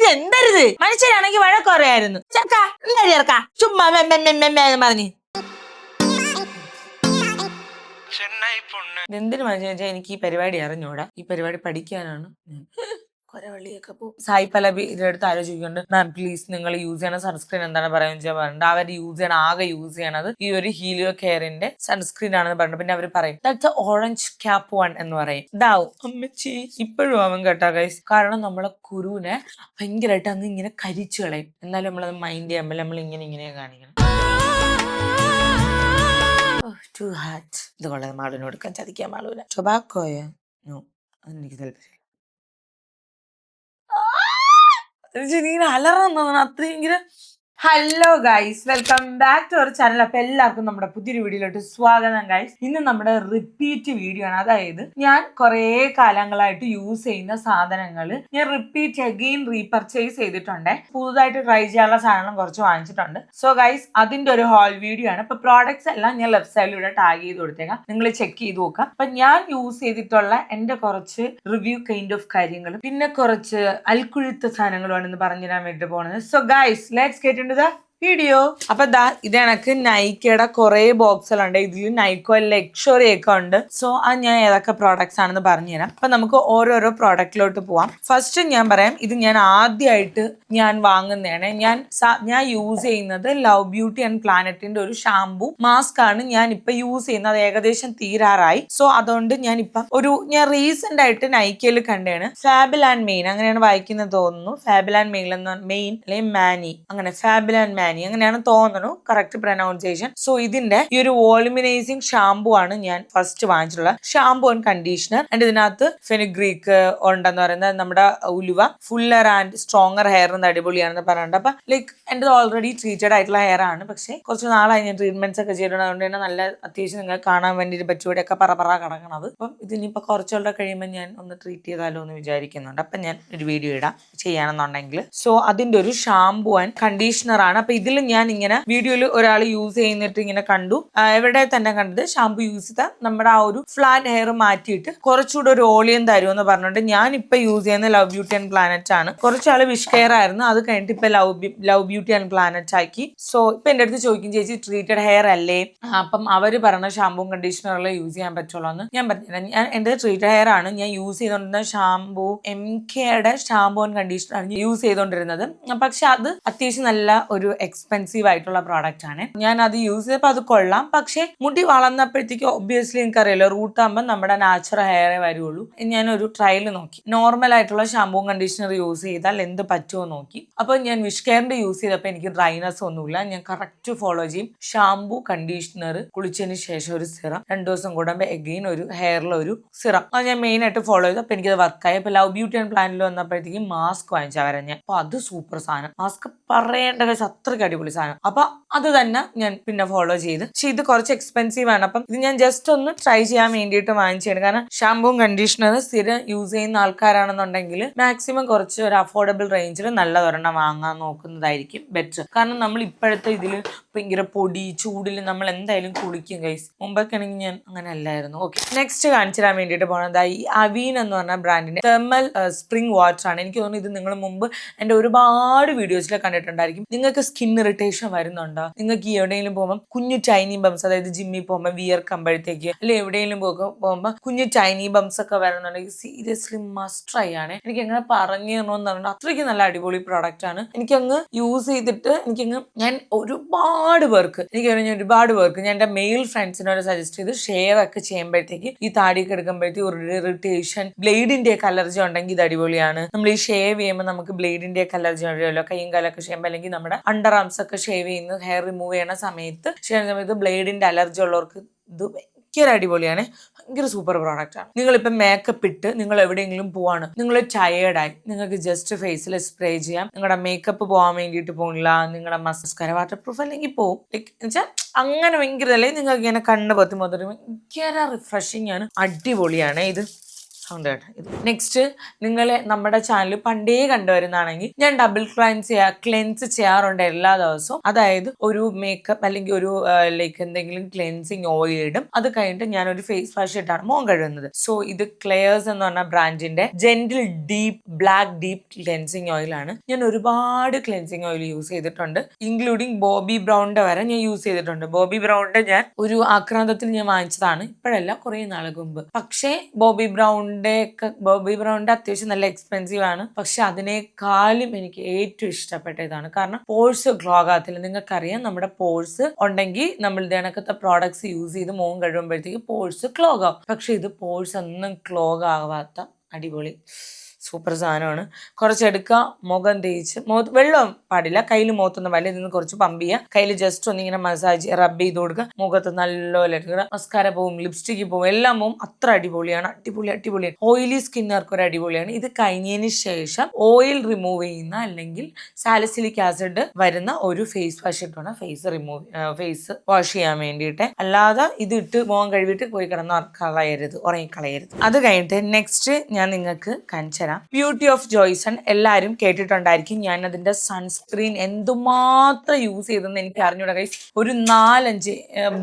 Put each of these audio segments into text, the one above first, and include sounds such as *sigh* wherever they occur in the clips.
ഇത് എന്തരുത് മനുഷ്യരാണെങ്കിൽ വഴക്കുറയായിരുന്നു ചേർക്കാ ചക്ക എന്താ ചേർക്ക ചുമ്മാ പറഞ്ഞു. എന്തിനു മനുഷ്യൻ വെച്ചാൽ എനിക്ക് ഈ പരിപാടി അറിഞ്ഞൂടാ. ഈ പരിപാടി പഠിക്കാനാണ് കൊരവള്ളിയൊക്കെ പോകും സായി പലബി ഇതിനടുത്ത് ആലോചിക്കുന്നുണ്ട് മാം പ്ലീസ് നിങ്ങൾ യൂസ് ചെയ്യണ സൺസ്ക്രീൻ എന്താണ് പറയുന്നത്? വെച്ചാൽ പറഞ്ഞിട്ട് അവർ യൂസ് ചെയ്യണ ആകെ യൂസ് ചെയ്യണത് ഈ ഒരു ഹീലിയോ കെയറിന്റെ സൺസ്ക്രീൻ ആണെന്ന് പറഞ്ഞു പിന്നെ അവർ പറയും ദാറ്റ്സ് ഓറഞ്ച് ക്യാപ്പ് വൺ എന്ന് പറയും. ഇതാവും. അമ്മച്ചി. ഇപ്പോഴും അവൻ കേട്ടാ ഗൈസ് കാരണം നമ്മളെ കുരുവിനെ ഭയങ്കരമായിട്ട് അങ്ങ് ഇങ്ങനെ കരിച്ചു കളയും. എന്നാലും നമ്മളത് മൈൻഡ് ചെയ്യുമ്പോൾ നമ്മൾ ഇങ്ങനെ ഇങ്ങനെ കാണിക്കണം. ടു ഹാറ്റ് ഇത് കൊള്ളാം. മാളിന് കൊടുക്കാൻ ചതിക്കാൻ മാളൂല. ടൊബാക്കോയോ നോ അതെനിക്ക് താല്പര്യം ഇങ്ങനെ അലറാൻ തോന്നണം ഇങ്ങനെ hello guys welcome back to our channel അപ്പൊ എല്ലാവർക്കും നമ്മുടെ പുതിയൊരു വീഡിയോയിലോട്ട് സ്വാഗതം ഗൈസ് ഇന്ന് നമ്മുടെ റിപ്പീറ്റ് വീഡിയോ ആണ്. അതായത് ഞാൻ കുറേ കാലങ്ങളായിട്ട് യൂസ് ചെയ്യുന്ന സാധനങ്ങൾ ഞാൻ റിപ്പീറ്റ് അഗെയിൻ റീപർച്ചേസ് ചെയ്തിട്ടുണ്ട്. പുതുതായിട്ട് ട്രൈ ചെയ്യാനുള്ള സാധനം കുറച്ച് വാങ്ങിച്ചിട്ടുണ്ട്. സോ ഗൈസ് അതിന്റെ ഒരു ഹോൾ വീഡിയോ ആണ്. ഇപ്പൊ പ്രോഡക്ട്സ് എല്ലാം ഞാൻ ലെഫ്റ്റ് സൈഡിലൂടെ ടാഗ് ചെയ്ത് കൊടുത്തേക്കാം. നിങ്ങൾ ചെക്ക് ചെയ്ത് നോക്കാം അപ്പൊ ഞാൻ യൂസ് ചെയ്തിട്ടുള്ള എന്റെ കുറച്ച് റിവ്യൂ കൈൻഡ് ഓഫ് കാര്യങ്ങളും പിന്നെ കുറച്ച് അൽക്കുഴുത്ത സാധനങ്ങളുമാണ് പറഞ്ഞു തരാൻ വേണ്ടി പോകുന്നത്. So guys let's get into the video അപ്പൊ ദാ ഇത് എനക്ക് നൈക്കയുടെ കുറെ ബോക്സുകളുണ്ട് ഇതിൽ നൈക്കോ ലക്ഷറി ഒക്കെ ഉണ്ട്. സോ അത് ഞാൻ ഏതൊക്കെ പ്രോഡക്ട്സ് ആണെന്ന് പറഞ്ഞുതരാം. അപ്പൊ നമുക്ക് ഓരോരോ പ്രോഡക്റ്റിലോട്ട് പോവാം. ഫസ്റ്റ് ഞാൻ പറയാം ഇത് ഞാൻ ആദ്യമായിട്ട് ഞാൻ വാങ്ങുന്നതാണ്. ഞാൻ ഞാൻ യൂസ് ചെയ്യുന്നത് ലവ് ബ്യൂട്ടി ആൻഡ് പ്ലാനറ്റിന്റെ ഒരു ഷാംപൂ മാസ്ക് ആണ് ഞാൻ ഇപ്പൊ യൂസ് ചെയ്യുന്നത്. ഏകദേശം തീരാറായി. സോ അതുകൊണ്ട് ഞാൻ ഇപ്പം ഒരു ഞാൻ റീസെന്റ് ആയിട്ട് നൈക്കയിൽ കണ്ടാണ് ഫാബിൽ ആൻഡ് മെയിൻ അങ്ങനെയാണ് വായിക്കുന്നത് തോന്നുന്നു. ഫാബിൽ ആൻഡ് മെയിൻ എന്ന് മെയിൻ അല്ലെങ്കിൽ മാനി അങ്ങനെ ഫാബിൽ ആൻഡ് മാനി അങ്ങനെയാണ് തോന്നണു. കറക്റ്റ് പ്രൊനൗൺസിയേഷൻ സോ ഇതിന്റെ ഈ ഒരു വോളുമിനൈസിങ് ഷാംപൂ ആണ് ഞാൻ ഫസ്റ്റ് വാങ്ങിച്ചിട്ടുള്ളത്. ഷാംപൂ ആൻഡ് കണ്ടീഷണർ ആൻഡ് ഇതിനകത്ത് ഫെനുഗ്രീക്ക് ഉണ്ടെന്ന് പറയുന്നത് നമ്മുടെ ഉലുവ ഫുള്ളർ ആൻഡ് സ്ട്രോങ്ങർ ഹെയർ എന്ന് അടിപൊളിയാണെന്ന് പറയുന്നുണ്ട് അപ്പൊ ലൈക്ക് എന്റെ ഓൾറെഡി ട്രീറ്റഡ് ആയിട്ടുള്ള ഹെയർ ആണ്. പക്ഷേ കുറച്ച് നാളായി ഞാൻ ട്രീറ്റ്മെന്റ്സ് ഒക്കെ ചെയ്തിട്ടുണ്ട്. അതുകൊണ്ട് തന്നെ നല്ല അത്യാവശ്യം നിങ്ങൾ കാണാൻ വേണ്ടിയിട്ട് പറ്റുകൂടെയൊക്കെ പറ പറ കിടക്കണത്. അപ്പം ഇതിനിപ്പോൾ കുറച്ചുകൂടെ കഴിയുമ്പോൾ ഞാൻ ഒന്ന് ട്രീറ്റ് ചെയ്താലോ എന്ന് വിചാരിക്കുന്നുണ്ട്. അപ്പം ഞാൻ ഒരു വീഡിയോ ഇടാം. ചെയ്യണമെന്നുണ്ടെങ്കിൽ സോ അതിന്റെ ഒരു ഷാംപൂ ആൻഡ് കണ്ടീഷണർ ആണ്. അപ്പൊ ഇതിൽ ഞാൻ ഇങ്ങനെ വീഡിയോയിൽ ഒരാൾ യൂസ് ചെയ്യുന്നിട്ട് ഇങ്ങനെ കണ്ടു. എവിടെ തന്നെ കണ്ടത്? ഷാംപൂ യൂസ് ചെയ്താൽ നമ്മുടെ ആ ഒരു ഫ്ലാറ്റ് ഹെയർ മാറ്റിയിട്ട് കുറച്ചുകൂടെ ഒരു ഓളിയം തരുമെന്ന് പറഞ്ഞിട്ട് ഞാൻ ഇപ്പൊ യൂസ് ചെയ്യുന്ന ലവ് ബ്യൂട്ടി ആൻഡ് പ്ലാനറ്റ് ആണ്. കുറച്ചാൾ വിഷ് കെയർ ആയിരുന്നു. അത് കഴിഞ്ഞിട്ട് ഇപ്പൊ love love beauty and planet ആക്കി. സോ ഇപ്പൊ എന്റെ അടുത്ത് ചോദിക്കും ചേച്ചി ട്രീറ്റഡ് ഹെയർ അല്ലേ? അപ്പം അവർ പറഞ്ഞ ഷാമ്പൂ കണ്ടീഷണറെല്ലാം യൂസ് ചെയ്യാൻ പറ്റുള്ളൂ എന്ന് ഞാൻ പറഞ്ഞില്ല ഞാൻ എന്റെ ട്രീറ്റഡ് ഹെയർ ആണ് ഞാൻ യൂസ് ചെയ്തുകൊണ്ടിരുന്ന ഷാമ്പൂ എം കെയുടെ ഷാമ്പൂ ആൻഡ് കണ്ടീഷണർ ആണ് യൂസ് ചെയ്തുകൊണ്ടിരുന്നത് പക്ഷെ അത് അത്യാവശ്യം നല്ല ഒരു എക്സ്പെൻസീവ് ആയിട്ടുള്ള പ്രോഡക്റ്റ് ആണ്. ഞാൻ അത് യൂസ് ചെയ്തപ്പോൾ അത് കൊള്ളാം. പക്ഷേ മുടി വളർന്നപ്പോഴത്തേക്ക് ഒബ്വിയസ്ലി എനിക്കറിയാലോ റൂട്ട് ആകുമ്പോൾ നമ്മുടെ നാച്ചുറൽ ഹെയറേ വരുള്ളൂ. ഞാൻ ഒരു ട്രയൽ നോക്കി. നോർമൽ ആയിട്ടുള്ള ഷാമ്പൂ കണ്ടീഷണർ യൂസ് ചെയ്താൽ എന്ത് പറ്റുമോ നോക്കി. അപ്പോൾ ഞാൻ വിഷ് കെയറിന്റെ യൂസ് ചെയ്തപ്പോൾ എനിക്ക് ഡ്രൈനസ് ഒന്നുമില്ല. ഞാൻ കറക്റ്റ് ഫോളോ ചെയ്യും. ഷാമ്പൂ കണ്ടീഷണർ കുളിച്ചതിന് ശേഷം ഒരു സിറം. രണ്ടു ദിവസം കൂടുമ്പോൾ എഗെയിൻ ഒരു ഹെയറിൽ ഒരു സിറം. അത് ഞാൻ മെയിൻ ആയിട്ട് ഫോളോ ചെയ്തു. അപ്പോൾ എനിക്കത് വർക്കായി അപ്പോൾ ലവ് ബ്യൂട്ടി ആൻഡ് പ്ലാനിൽ വന്നപ്പോഴത്തേക്കും മാസ്ക് വാങ്ങിച്ചാൽ വരാൻ ഞാൻ. അപ്പോൾ അത് സൂപ്പർ സാധനം. മാസ്ക് പറയേണ്ട കാര്യം അത്രയ്ക്ക് അടിപൊളി സാധനം. അപ്പൊ അത് തന്നെ ഞാൻ പിന്നെ ഫോളോ ചെയ്ത്. പക്ഷെ ഇത് കുറച്ച് എക്സ്പെൻസീവ് ആണ്. അപ്പം ഇത് ഞാൻ ജസ്റ്റ് ഒന്ന് ട്രൈ ചെയ്യാൻ വേണ്ടിയിട്ട് വാങ്ങിച്ചാണ് കാരണം ഷാമ്പൂവും കണ്ടീഷണർ സ്ഥിരം യൂസ് ചെയ്യുന്ന ആൾക്കാരാണെന്നുണ്ടെങ്കിൽ മാക്സിമം കുറച്ച് ഒരു അഫോർഡബിൾ റേഞ്ചിൽ നല്ലതൊരെണ്ണം വാങ്ങാൻ നോക്കുന്നതായിരിക്കും ബെറ്റർ കാരണം നമ്മൾ ഇപ്പോഴത്തെ ഇതിൽ ഭയങ്കര പൊടി ചൂടിൽ നമ്മൾ എന്തായാലും കുളിക്കും കൈസ് മുമ്പൊക്കെ ആണെങ്കിൽ ഞാൻ അങ്ങനെ അല്ലായിരുന്നു. ഓക്കെ നെക്സ്റ്റ് കാണിച്ചു തരാൻ വേണ്ടിയിട്ട് പോണത് ഈ അവീൻ എന്ന് പറഞ്ഞ ബ്രാൻഡിന്റെ തെർമൽ സ്പ്രിംഗ് വാട്ടർ ആണ്. എനിക്ക് തോന്നുന്നു ഇത് നിങ്ങൾ മുമ്പ് എന്റെ ഒരുപാട് വീഡിയോസിൽ കണ്ടിട്ടുണ്ടായിരിക്കും. നിങ്ങൾക്ക് സ്കിൻ ഇറിറ്റേഷൻ വരുന്നുണ്ടോ? നിങ്ങൾക്ക് എവിടെയെങ്കിലും പോകുമ്പോൾ കുഞ്ഞു ടൈനി ബംസ് അതായത് ജിമ്മിൽ പോകുമ്പോൾ വിയർക്കുമ്പോഴത്തേക്ക് അല്ലെ എവിടെയെങ്കിലും പോകുമ്പോൾ കുഞ്ഞു ടൈനി ബംസ് ഒക്കെ വരുന്നുണ്ടെങ്കിൽ സീരിയസ്ലി മസ്റ്റ് ട്രൈ ആണ്. എനിക്ക് എങ്ങനെ പറഞ്ഞു തരണമെന്ന് പറഞ്ഞാൽ അത്രയ്ക്ക് നല്ല അടിപൊളി പ്രോഡക്റ്റ് ആണ്. എനിക്ക് അങ്ങ് യൂസ് ചെയ്തിട്ട് എനിക്കങ്ങ് ഞാൻ ഒരുപാട് പേർക്ക് എനിക്ക് പറഞ്ഞാൽ ഒരുപാട് പേർക്ക് ഞാൻ എന്റെ മെയിൽ ഫ്രണ്ട്സിനോട് സജസ്റ്റ് ചെയ്ത് ഷെയർ ഒക്കെ ചെയ്യുമ്പോഴത്തേക്ക് ഈ താടിയൊക്കെ എടുക്കുമ്പോഴത്തേക്ക് ഒരു ഇറിറ്റേഷൻ ബ്ലേഡിന്റെ ഒക്കെ അലർജി ഉണ്ടെങ്കിൽ ഇത് അടിപൊളിയാണ്. നമ്മൾ ഈ ഷേവ് ചെയ്യുമ്പോൾ നമുക്ക് ബ്ലേഡിന്റെ ഒക്കെ അലർജി ഉണ്ടല്ലോ കൈയും കാലൊക്കെ ചെയ്യുമ്പോൾ അല്ലെങ്കിൽ നമ്മുടെ അണ്ടർ ആംസ് ഒക്കെ ഷേവ് ചെയ്യുന്ന ഹെയർ റിമൂവ് ചെയ്യണ സമയത്ത് ചെയ്യുന്ന സമയത്ത് ബ്ലേഡിന്റെ അലർജി ഉള്ളവർക്ക് ഇത് ഭയങ്കര അടിപൊളിയാണ് ഭയങ്കര സൂപ്പർ പ്രോഡക്റ്റ് ആണ്. നിങ്ങളിപ്പോൾ മേക്കപ്പ് ഇട്ട് നിങ്ങൾ എവിടെയെങ്കിലും പോവാണ് നിങ്ങൾ ടയേർഡായി നിങ്ങൾക്ക് ജസ്റ്റ് ഫേസിൽ സ്പ്രേ ചെയ്യാം നിങ്ങളുടെ മേക്കപ്പ് പോകാൻ വേണ്ടിയിട്ട് പോകില്ല നിങ്ങളുടെ മസ്കര വാട്ടർ പ്രൂഫ് അല്ലെങ്കിൽ പോകും ലൈക്ക് വെച്ചാൽ അങ്ങനെ ഭയങ്കര അല്ലെങ്കിൽ നിങ്ങൾക്ക് ഇങ്ങനെ കണ്ണ് പത്തി മുതൽ ഭയങ്കര റിഫ്രഷിങ് ആണ് അടിപൊളിയാണ് ഇത്. കേട്ടോ. ഇത് നെക്സ്റ്റ് നിങ്ങൾ നമ്മുടെ ചാനൽ പണ്ടേ കണ്ടുവരുന്നതാണെങ്കിൽ ഞാൻ ഡബിൾ ക്ലൈൻസ് ചെയ്യാ ക്ലെൻസ് ചെയ്യാറുണ്ട് എല്ലാ ദിവസവും. അതായത് ഒരു മേക്കപ്പ് അല്ലെങ്കിൽ ഒരു ലൈക്ക് എന്തെങ്കിലും ക്ലെൻസിങ് ഓയിൽ ഇടും. അത് കഴിഞ്ഞിട്ട് ഞാൻ ഒരു ഫേസ് വാഷ് ഇട്ടാണ് മോൻ കഴുകുന്നത്. സോ ഇത് ക്ലെയേഴ്സ് എന്ന് പറഞ്ഞ ബ്രാൻഡിന്റെ gentle deep black deep cleansing ആണ്. ഞാൻ ഒരുപാട് ക്ലെൻസിങ് ഓയിൽ യൂസ് ചെയ്തിട്ടുണ്ട്. ഇൻക്ലൂഡിങ് ബോബി ബ്രൗണിന്റെ വരെ ഞാൻ യൂസ് ചെയ്തിട്ടുണ്ട്. ബോബി ബ്രൗണിന്റെ ഞാൻ ഒരു ആക്രാന്തത്തിൽ ഞാൻ വാങ്ങിച്ചതാണ്. ഇപ്പോഴല്ല കുറേ നാളുകൾക്ക് മുമ്പ്. പക്ഷേ ബോബി ബ്രൗണിന്റെ ഒക്കെ ബോബി ബ്രൗണിന്റെ അത്യാവശ്യം നല്ല എക്സ്പെൻസീവ് ആണ്. പക്ഷെ അതിനേക്കാളും എനിക്ക് ഏറ്റവും ഇഷ്ടപ്പെട്ട ഇതാണ് കാരണം പോഴ്സ് ഗ്ലോ ആകത്തില്ല നിങ്ങൾക്കറിയാം നമ്മുടെ പോഴ്സ് ഉണ്ടെങ്കിൽ നമ്മൾ ഇതിനകത്തെ പ്രോഡക്ട്സ് യൂസ് ചെയ്ത് മോൻ കഴിയുമ്പോഴത്തേക്ക് പോഴ്സ് ക്ലോഗ് ആവും. പക്ഷെ ഇത് പോഴ്സ് ഒന്നും ക്ലോഗ് ആവാത്ത അടിപൊളി. സൂപ്പർ സാധനമാണ്. കുറച്ച് എടുക്കുക. മുഖം തേച്ച്. വെള്ളം പാടില്ല. കയ്യിൽ മുഖത്തൊന്ന് വലിയ നിന്ന് കുറച്ച് പമ്പ് ചെയ്യുക. കയ്യിൽ ജസ്റ്റ് ഒന്ന് ഇങ്ങനെ മസാജ് റബ്ബ് ചെയ്ത് കൊടുക്കുക. മുഖത്ത് നല്ലപോലെ എടുക്കുക. മസ്കാര പോവും ലിപ്സ്റ്റിക്ക് പോവും. എല്ലാം പോവും. അത്ര അടിപൊളിയാണ്. അടിപൊളി അടിപൊളിയാണ് ഓയിലി സ്കിന്നുകാർക്ക് ഒരു അടിപൊളിയാണ്. ഇത് കഴിഞ്ഞതിന് ശേഷം ഓയിൽ റിമൂവ് ചെയ്യുന്ന അല്ലെങ്കിൽ സാലസിലിക് ആസിഡ് വരുന്ന ഒരു ഫേസ് വാഷ് ഇട്ടാണ് ഫേസ് റിമൂവ് ഫേസ് വാഷ് ചെയ്യാൻ വേണ്ടിയിട്ട്. അല്ലാതെ ഇത് ഇട്ട് മുഖം കഴുകിയിട്ട് പോയി കിടന്ന് കളയരുത് ഉറങ്ങിക്കളയരുത്. അത് കഴിഞ്ഞിട്ട് നെക്സ്റ്റ് ഞാൻ നിങ്ങൾക്ക് കാണിച്ചു തരാം. ബ്യൂട്ടി ഓഫ് ജോയ്സൺ എല്ലാവരും കേട്ടിട്ടുണ്ടായിരിക്കും. ഞാൻ അതിന്റെ സൺസ്ക്രീൻ എന്തുമാത്രം യൂസ് ചെയ്തെന്ന് എനിക്ക് അറിഞ്ഞൂടാ ഒരു നാലഞ്ച്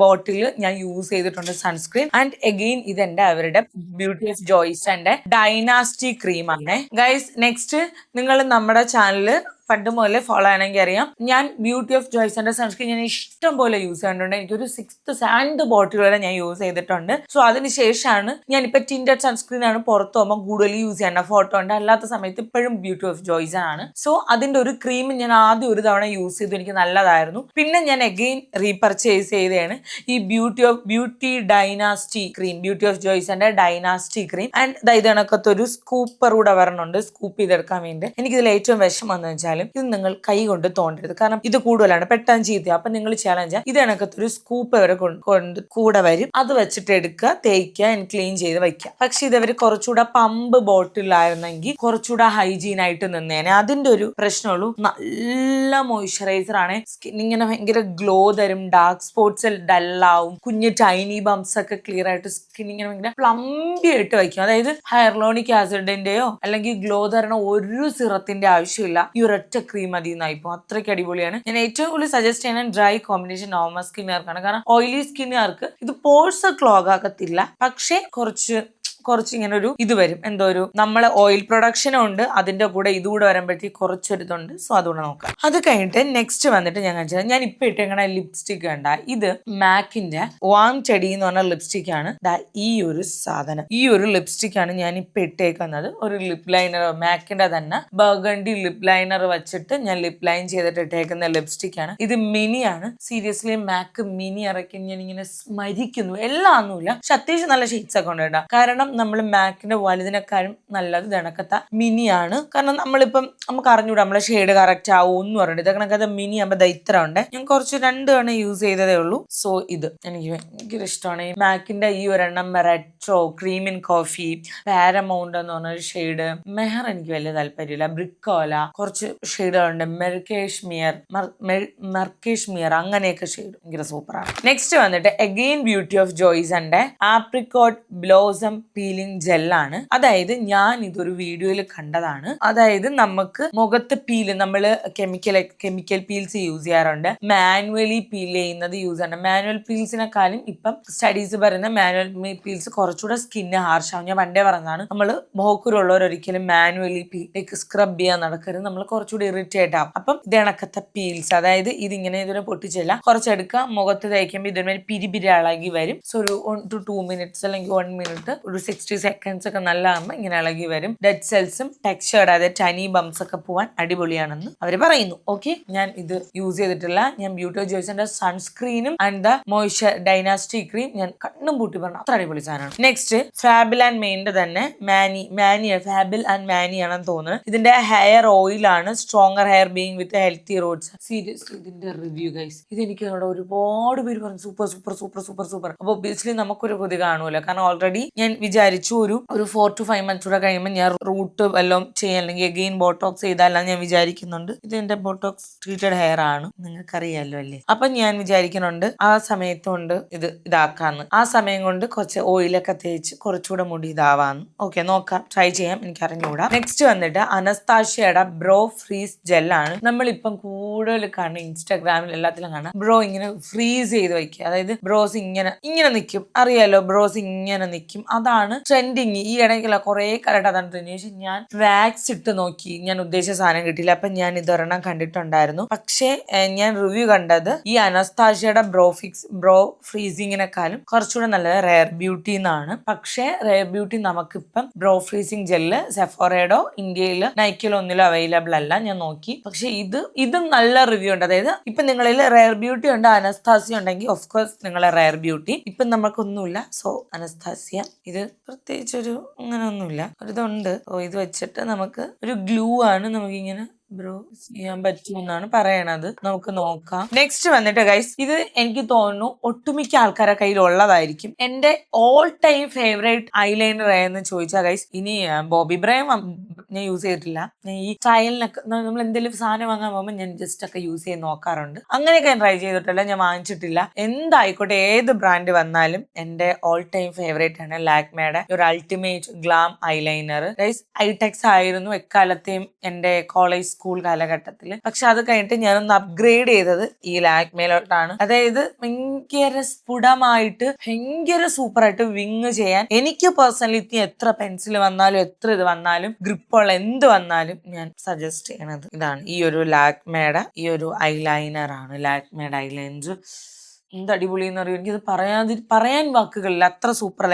ബോട്ടിൽ ഞാൻ യൂസ് ചെയ്തിട്ടുണ്ട് സൺസ്ക്രീൻ ആൻഡ് എഗെയിൻ ഇതെന്റെ അവരുടെ ബ്യൂട്ടി ഓഫ് ജോയ്സന്റെ ഡൈനാസ്റ്റി ക്രീം ആണ്. ഗൈസ് നെക്സ്റ്റ് നിങ്ങൾ നമ്മുടെ ചാനൽ പണ്ട് മുതലേ ഫോളോ ആണെങ്കിൽ അറിയാം. ഞാൻ ബ്യൂട്ടി ഓഫ് ജോയ്സിന്റെ സൺസ്ക്രീൻ ഞാൻ ഇഷ്ടം പോലെ യൂസ് ചെയ്തിട്ടുണ്ട് എനിക്കൊരു സിക്സ്ത് സാൻഡ് ബോട്ടിൽ വരെ ഞാൻ യൂസ് ചെയ്തിട്ടുണ്ട്. സോ അതിനുശേഷമാണ് ഞാനിപ്പോൾ ടിൻഡ് സൺസ്ക്രീൻ ആണ് പുറത്ത് പോകുമ്പോൾ കൂടുതൽ യൂസ് ചെയ്യേണ്ട ഫോട്ടോ ഉണ്ട് അല്ലാത്ത സമയത്ത് ഇപ്പോഴും ബ്യൂട്ടി ഓഫ് ജോയ്സൺ ആണ്. സോ അതിന്റെ ഒരു ക്രീം ഞാൻ ആദ്യം ഒരു തവണ യൂസ് ചെയ്തു. എനിക്ക് നല്ലതായിരുന്നു. പിന്നെ ഞാൻ അഗെയിൻ റീപർച്ചേസ് ചെയ്തതാണ് ഈ beauty of beauty dynasty cream beauty of ജോയ്സന്റെ dynasty cream and ഇത് ഒരു സ്കൂപ്പർ കൂടെ വരണുണ്ട് സ്കൂപ്പ് ചെയ്തെടുക്കാൻ വേണ്ടി. എനിക്കിതിൽ ഏറ്റവും വിഷമം എന്ന് വെച്ചാൽ ഇത് നിങ്ങൾ കൈ കൊണ്ട് തോണ്ടരുത്. കാരണം ഇത് കൂടുതലാണ്. പെട്ടെന്ന് ചെയ്ത് അപ്പൊ നിങ്ങൾ ചാലഞ്ച് ഇത് ഒരു സ്കൂപ്പ് വരെ കൊണ്ട് കൂടെ വരും. അത് വെച്ചിട്ട് എടുക്കുക തേക്കുക ക്ലീൻ ചെയ്ത് വെക്കുക പക്ഷെ ഇതവർ കുറച്ചുകൂടെ പമ്പ് ബോട്ടിലായിരുന്നെങ്കിൽ കുറച്ചുകൂടെ ഹൈജീൻ ആയിട്ട് നിന്നേനെ. അതിന്റെ ഒരു പ്രശ്നമുള്ളൂ. നല്ല മോയ്സ്ചറൈസർ ആണ്. സ്കിൻ ഇങ്ങനെ ഭയങ്കര ഗ്ലോ തരും. ഡാർക്ക് സ്പോട്ട്സ് ഡല്ലാവും കുഞ്ഞ് ടൈനി ബംസ് ഒക്കെ ക്ലിയർ ആയിട്ട് സ്കിൻ ഇങ്ങനെ ഭയങ്കര പ്ലംബി ആയിട്ട് വയ്ക്കും. അതായത് ഹയർലോണിക് ആസിഡിന്റെയോ അല്ലെങ്കിൽ ഗ്ലോ തരണ ഒരു സിറത്തിന്റെ ആവശ്യമില്ല. ഈ ഒരൊറ്റ ക്രീം മതി എന്നായിപ്പോ അത്രയ്ക്ക് അടിപൊളിയാണ്. ഞാൻ ഏറ്റവും കൂടുതൽ സജസ്റ്റ് ചെയ്യുന്നത് ഡ്രൈ കോമ്പിനേഷൻ നോർമൽ സ്കിന്നുകാർക്കാണ് കാരണം ഓയിലി സ്കിന്നുകാർക്ക് ഇത് പോഴ്സ് ക്ലോഗ് ആകത്തില്ല പക്ഷേ കുറച്ച് കുറച്ച് ഇങ്ങനെ ഒരു ഇത് വരും. എന്തോ ഒരു നമ്മളെ ഓയിൽ പ്രൊഡക്ഷനും ഉണ്ട് അതിന്റെ കൂടെ ഇതുകൂടെ വരുമ്പോഴത്തേക്ക് കുറച്ചൊരു ഇതുണ്ട് സോ അതുകൂടെ നോക്കാം. അത് കഴിഞ്ഞിട്ട് നെക്സ്റ്റ് വന്നിട്ട് ഞാൻ കാണിച്ചത് ഞാൻ ഇപ്പൊ ഇട്ടേക്കണ ലിപ്സ്റ്റിക് കണ്ട ഇത് മാക്കിന്റെ വാങ് ചെടി എന്ന് പറഞ്ഞ ലിപ്സ്റ്റിക് ആണ്. ഈ ഒരു സാധനം. ഈ ഒരു ലിപ്സ്റ്റിക് ആണ് ഞാൻ ഇപ്പൊ ഇട്ടേക്കുന്നത്. ഒരു ലിപ് ലൈനർ മാക്കിന്റെ തന്നെ ബർഗണ്ടി ലിപ് ലൈനർ വെച്ചിട്ട് ഞാൻ ലിപ് ലൈൻ ചെയ്തിട്ട് ഇട്ടേക്കുന്ന ലിപ്സ്റ്റിക് ആണ്. ഇത് മിനി ആണ്. സീരിയസ്ലി മാക്ക് മിനി ഇറക്കി ഞാൻ ഇങ്ങനെ സ്മരിക്കുന്നു. എല്ലാം ഒന്നുമില്ല പക്ഷെ അത്യാവശ്യം നല്ല ഷെയ്ഡ്സ് ഒക്കെ ഉണ്ട് കാരണം നമ്മൾ മാക്കിന്റെ വലുതിനെക്കാളും നല്ലത് ഇണക്കത്ത മിനി ആണ് കാരണം നമ്മളിപ്പം നമുക്ക് അറിഞ്ഞൂടാ നമ്മളെ ഷെയ്ഡ് കറക്റ്റ് ആവും എന്ന് പറഞ്ഞിട്ട്. ഇതൊക്കെ കണക്കത്തെ മിനി ആകുമ്പോൾ ദൈത്ര ഉണ്ട്. ഞാൻ കുറച്ച് രണ്ട് തവണ യൂസ് ചെയ്തതേ ഉള്ളൂ. സോ ഇത്. എനിക്ക് ഭയങ്കര ഇഷ്ടമാണ് ഈ മാക്കിന്റെ ഈ ഒരെണ്ണം റെട്രോ ക്രീമിൻ കോഫി പാരമൗണ്ട് എന്ന് പറഞ്ഞൊരു ഷെയ്ഡ് മെഹർ എനിക്ക് വലിയ താല്പര്യമില്ല. ബ്രിക്കോല കുറച്ച് ഷെയ്ഡുകളുണ്ട് മെർക്കേഷ്മിയർ മെർക്കേഷ്മിയർ അങ്ങനെയൊക്കെ ഷെയ്ഡ് ഭയങ്കര സൂപ്പറാണ് നെക്സ്റ്റ് വന്നിട്ട് again beauty of Joseon apricot blossom peeling ജെല്ലാണ് അതായത് ഞാൻ ഇതൊരു വീഡിയോയിൽ കണ്ടതാണ്. അതായത് നമുക്ക് മുഖത്ത് പീൽ നമ്മൾ കെമിക്കൽ കെമിക്കൽ പീൽസ് യൂസ് ചെയ്യാറുണ്ട്. മാനുവലി പീൽ ചെയ്യുന്നത് യൂസ് ചെയ്യണം മാനുവൽ പീൽസിനെക്കാളും ഇപ്പം സ്റ്റഡീസ് പറയുന്ന മാനുവൽ പീൽസ് കുറച്ചുകൂടെ സ്കിന്ന് ഹാർഷ് ആവും. ഞാൻ പണ്ടേ പറഞ്ഞതാണ്. നമ്മൾ മോക്കുരുള്ളവർ ഒരിക്കലും മാനുവലി പീൽ ലൈക്ക് സ്ക്രബ് ചെയ്യാൻ നടക്കരുത്. നമ്മൾ കുറച്ചുകൂടി ഇറിറ്റേറ്റ് ആവും. അപ്പം ഇതിണക്കത്തെ പീൽസ് അതായത് ഇതിങ്ങനെ ഇതിനെ പൊട്ടിച്ചില്ല കുറച്ചെടുക്കുക മുഖത്ത് തേക്കുമ്പോൾ ഇതിന്മേൽ പിരിപിരി അളകി വരും. സോ ഒരു വൺ ടു ടു മിനിറ്റ്സ് അല്ലെങ്കിൽ വൺ മിനിറ്റ് ഒരു സിക്സ്റ്റി സെക്കൻഡ്സ് ഒക്കെ നല്ലതാകുമ്പോൾ ഇങ്ങനെ ഇളകി വരും. ഡെഡ് സെൽസും ടെക്സ്ചേർഡ് അതായത് ടനി ബംസ് ഒക്കെ പോവാൻ അടിപൊളിയാണെന്ന് അവർ പറയുന്നു. ഓക്കെ ഞാൻ ഇത് യൂസ് ചെയ്തിട്ടില്ല. ഞാൻ ബ്യൂട്ടോ ജോയ്സിന്റെ സൺസ്ക്രീനും and the moisture dynasty cream ഞാൻ കണ്ണും പൂട്ടി പറഞ്ഞു. അത്ര അടിപൊളി സാധനമാണ്. നെക്സ്റ്റ് ഫാബിൽ ആൻഡ് മെയിന്റെ തന്നെ മാനി മാനി ഫാബിൽ ആൻഡ് മാനി ആണെന്ന് തോന്നുന്നു. ഇതിന്റെ ഹെയർ ഓയിൽ ആണ്. Stronger hair being with healthy roots seriously ഇതിന്റെ റിവ്യൂ ഗൈസ് ഇത് എനിക്ക് അവിടെ ഒരുപാട് പേര് പറഞ്ഞു. Super super super super super അപ്പോൾ ഒബിയസ്ലി നമുക്കൊരു കൊതി കാണുമല്ലോ കാരണം ഓൾറെഡി ഞാൻ വിചാരിച്ചു വിചാരിച്ചു ഒരു ഒരു ഫോർ ടു ഫൈവ് മന്ത്സ് കൂടെ കഴിയുമ്പോൾ ഞാൻ റൂട്ട് വല്ലതും ചെയ്യാൻ അല്ലെങ്കിൽ അഗെയിൻ ബോട്ടോക്സ് ചെയ്താലാണ് ഞാൻ വിചാരിക്കുന്നുണ്ട്. ഇത് എന്റെ ബോട്ടോക്സ് ട്രീറ്റഡ് ഹെയർ ആണ്. നിങ്ങൾക്ക് നിങ്ങൾക്കറിയാലോ അല്ലേ? അപ്പൊ ഞാൻ വിചാരിക്കുന്നുണ്ട് ആ സമയത്ത് കൊണ്ട് ഇത് ഇതാക്കാന്ന്. ആ സമയം കൊണ്ട് കുറച്ച് ഓയിലൊക്കെ തേച്ച് കുറച്ചുകൂടെ മുടി ഇതാവാന്ന്. ഓക്കെ നോക്കാം. ട്രൈ ചെയ്യാം. എനിക്ക് അറിഞ്ഞുകൂടാ നെക്സ്റ്റ് വന്നിട്ട് അനസ്താഷ്യയുടെ ബ്രോ ഫ്രീസ് ജെല്ലാണ് നമ്മളിപ്പം കൂടുതൽ കാണുന്ന ഇൻസ്റ്റാഗ്രാമിൽ എല്ലാത്തിലും കാണാം ബ്രോ ഇങ്ങനെ ഫ്രീസ് ചെയ്ത് വയ്ക്കുക അതായത് ബ്രോസ് ഇങ്ങനെ ഇങ്ങനെ നിൽക്കും. അറിയാലോ ബ്രോസ് ഇങ്ങനെ നിൽക്കും. അതാണ് ട്രെൻഡിങ് ഈ ഇടയ്ക്കുള്ള കുറെ കാലമായിട്ട് അതാണ് ട്രെൻഡിങ് പക്ഷെ ഞാൻ വാക്സ് ഇട്ട് നോക്കി. ഞാൻ ഉദ്ദേശിച്ച സാധനം കിട്ടിയില്ല. അപ്പൊ ഞാൻ ഇതൊരെണ്ണം കണ്ടിട്ടുണ്ടായിരുന്നു. പക്ഷേ ഞാൻ റിവ്യൂ കണ്ടത് ഈ അനസ്താഷ്യയുടെ ബ്രോ ഫിക്സ് ബ്രോ ഫ്രീസിങ്ങിനെക്കാളും കുറച്ചുകൂടെ നല്ലത് റെയർ ബ്യൂട്ടി എന്നാണ് പക്ഷേ റെയർ ബ്യൂട്ടി നമുക്കിപ്പം ബ്രോ ഫ്രീസിങ് ജെല്ല് സെഫോറയുടെ ഇന്ത്യയിൽ നൈക്കിലോ ഒന്നിലും അവൈലബിൾ അല്ല. ഞാൻ നോക്കി. പക്ഷെ ഇത് ഇതും നല്ല റിവ്യൂ ഉണ്ട്. അതായത് ഇപ്പൊ നിങ്ങളിൽ റെയർ ബ്യൂട്ടി ഉണ്ട് അനസ്താസിയ ഉണ്ടെങ്കിൽ ഓഫ് കോഴ്സ് നിങ്ങളെ റെയർ ബ്യൂട്ടി ഇപ്പൊ നമുക്കൊന്നുമില്ല സോ അനസ്താസിയ ഇത് പ്രത്യേകിച്ച് ഒരു അങ്ങനെ ഒന്നുമില്ല ഒരു ഓ ഇത് വെച്ചിട്ട് നമുക്ക് ഒരു ഗ്ലൂ ആണ് നമുക്കിങ്ങനെ ബ്രോ ചെയ്യാൻ പറ്റുമെന്നാണ് പറയണത്. നമുക്ക് നോക്കാം. നെക്സ്റ്റ് വന്നിട്ട് ഗൈസ് ഇത് എനിക്ക് തോന്നുന്നു ഒട്ടുമിക്ക ആൾക്കാരെ കയ്യിൽ ഉള്ളതായിരിക്കും എന്റെ ഓൾ ടൈം ഫേവറേറ്റ് ഐലൈനർ ആയെന്ന് ചോദിച്ചാൽ ഗൈസ് ഇനി ബോബി ബ്രയം ഞാൻ യൂസ് ചെയ്തിട്ടില്ല. ഞാൻ ഈ ട്രയലിനൊക്കെ നമ്മൾ എന്തെങ്കിലും സാധനം വാങ്ങാൻ പോകുമ്പോൾ ഞാൻ ജസ്റ്റ് ഒക്കെ യൂസ് ചെയ്ത് നോക്കാറുണ്ട്. അങ്ങനെയൊക്കെ ഞാൻ ട്രൈ ചെയ്തിട്ടില്ല ഞാൻ വാങ്ങിച്ചിട്ടില്ല. എന്തായിക്കോട്ടെ ഏത് ബ്രാൻഡ് വന്നാലും എന്റെ ഓൾ ടൈം ഫേവറേറ്റ് ആണ് ലാക്മേയുടെ ഒരു ultimate glam eyeliner guys Eyetex ആയിരുന്നു എക്കാലത്തെയും എന്റെ കോളേജ് സ്കൂൾ കാലഘട്ടത്തിൽ പക്ഷെ അത് കഴിഞ്ഞിട്ട് ഞാനൊന്ന് അപ്ഗ്രേഡ് ചെയ്തത് ഈ ലാക്മേലോട്ടാണ്. അതായത് ഭയങ്കര സ്ഫുടമായിട്ട് ഭയങ്കര സൂപ്പറായിട്ട് വിങ് ചെയ്യാൻ. എനിക്ക് പേഴ്സണലി എത്ര പെൻസിൽ വന്നാലും എത്ര ഇത് വന്നാലും ഗ്രിപ്പുള്ള എന്ത് വന്നാലും ഞാൻ സജസ്റ്റ് ചെയ്യണത് ഇതാണ്. ഈ ഒരു ലാക്മേയുടെ ഈ ഒരു ഐലൈനർ ആണ്. ലാക്മേഡ് ഐലൈനർ എന്ത് അടിപൊളി എന്ന് പറയും എനിക്കത് പറയാതി പറയാൻ വാക്കുകളിൽ അത്ര സൂപ്പർ